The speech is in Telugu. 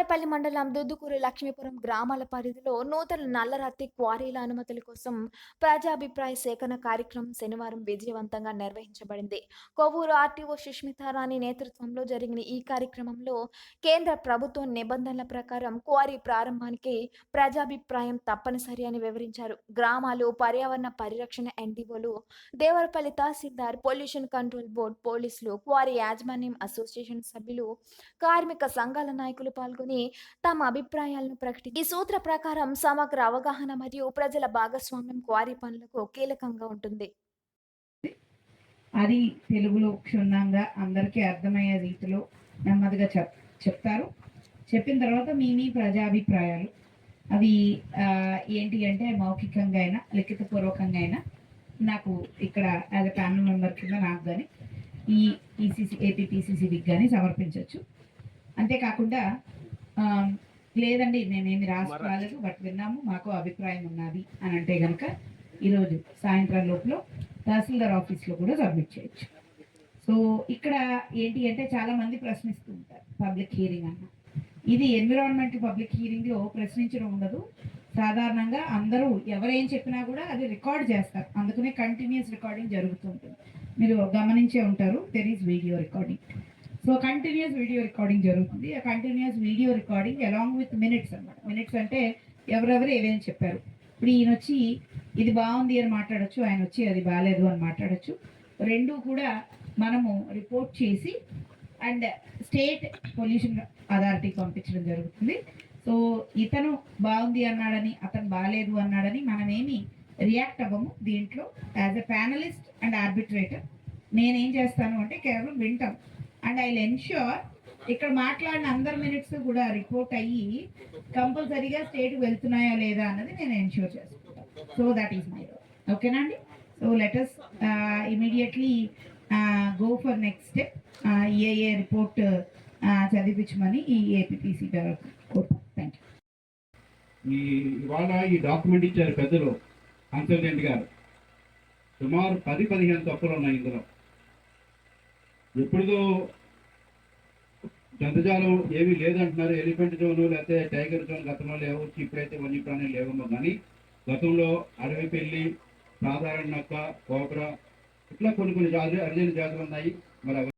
దేవరపల్లి మండలం దుద్దుకూరు లక్ష్మీపురం గ్రామాల పరిధిలో నూతన నల్లరాతి క్వారీల అనుమతుల కోసం ప్రజాభిప్రాయ సేకరణ కార్యక్రమం శనివారం విజయవంతంగా నిర్వహించబడింది. కొవ్వూరు ఆర్టీఓ సుష్మితారాణి నేతృత్వంలో జరిగిన ఈ కార్యక్రమంలో కేంద్ర ప్రభుత్వం నిబంధనల ప్రకారం క్వారీ ప్రారంభానికి ప్రజాభిప్రాయం తప్పనిసరి అని వివరించారు. గ్రామాలు పర్యావరణ పరిరక్షణ ఎన్డీఓలు దేవరపల్లి తహసీల్దార్ పొల్యూషన్ కంట్రోల్ బోర్డు పోలీసులు క్వారీ యాజమాన్యం అసోసియేషన్ సభ్యులు కార్మిక సంఘాల నాయకులు పాల్గొని తమ అభిప్రాయాలను ప్రకటి ఈ సూత్ర ప్రకారం సమగ్ర అవగాహన మరియు ప్రజల భాగస్వామ్యం క్వారీ పనులకు కీలకంగా ఉంటుంది. అది తెలుగులో క్షుణ్ణంగా అందరికీ అర్థమయ్యే రీతిలో నెమ్మదిగా చెప్ చెప్తారు. చెప్పిన తర్వాత మీ మీ ప్రజాభిప్రాయాలు. అవి ఏంటి అంటే మౌఖికంగా అయినా లిఖితపూర్వకంగా అయినా నాకు ఇక్కడ యాజ్ అ ప్యానల్ మెంబర్ కింద నాకు కానీ ఈ ఈసీసీ ఏపీపీసీసీకి కానీ సమర్పించవచ్చు అంతేకాకుండా లేదండి నేనేమి రాసి రాలేదు బట్ విన్నాము మాకు అభిప్రాయం ఉన్నది అని అంటే కనుక ఈరోజు సాయంత్రం లోపల తహసీల్దార్ ఆఫీస్లో కూడా సబ్మిట్ చేయొచ్చు. సో ఇక్కడ ఏంటి అంటే చాలా మంది ప్రశ్నిస్తూ ఉంటారు పబ్లిక్ హీరింగ్ అన్న. ఇది ఎన్విరాన్మెంటల్ పబ్లిక్ హీరింగ్లో ప్రశ్నించడం ఉండదు. సాధారణంగా అందరూ ఎవరేం చెప్పినా కూడా అది రికార్డ్ చేస్తారు. అందుకనే కంటిన్యూస్ రికార్డింగ్ జరుగుతుంటుంది మీరు గమనించే ఉంటారు there is video recording so continuous video recording జరుగుతుంది. ఆ continuous video recording along with minutes అన్నమాట. మినిట్స్ అంటే ఎవరెవరు ఏమేమి చెప్పారు. ఇప్పుడు ఈయన వచ్చి ఇది బాగుంది అని మాట్లాడొచ్చు ఆయన వచ్చి అది బాగాలేదు అని మాట్లాడచ్చు. రెండు కూడా మనము రిపోర్ట్ చేసి అండ్ స్టేట్ పొల్యూషన్ అథారిటీకి పంపించడం జరుగుతుంది. సో ఇతను బాగుంది అన్నాడని అతను బాగాలేదు అన్నాడని మనమేమి రియాక్ట్ అవ్వము దీంట్లో. As a panelist and arbitrator నేనేం చేస్తాను అంటే కేవలం వింటాం అండ్ ఐ ఎన్ష్యూర్ ఇక్కడ మాట్లాడిన అందరి మినిట్స్ కూడా రిపోర్ట్ అయ్యి కంపల్సరీగా స్టేట్ వెళ్తున్నాయా లేదా అన్నది నేను ఎన్ష్యూర్ చేసుకుంటాను. So that is my role ఓకేనా అండి? So let's immediately go for next step ఏఏ రిపోర్ట్ చదివించమని ఈ ఏపీటీసీ కోరుతాను థ్యాంక్ యూ ఈ ఇవాళ ఈ డాక్యుమెంట్ ఇచ్చారు పెద్దలు కన్సల్టెంట్ గారు. సుమారు పది పదిహేను తప్పులు ఉన్నాయి ఇందులో. ఎప్పుడుదో జంతుజాలం ఏమీ లేదంటున్నారు. ఎలిఫెంట్ జోన్ లేకపోతే టైగర్ జోన్ గతంలో లేవు. ఇప్పుడైతే వన్యప్రాణులు లేవేమో కానీ గతంలో అడవి పెళ్ళి సాధారణ నక్క కోబ్రా ఇట్లా కొన్ని కొన్ని జాతులు అరిజైన జాతులు ఉన్నాయి. మరి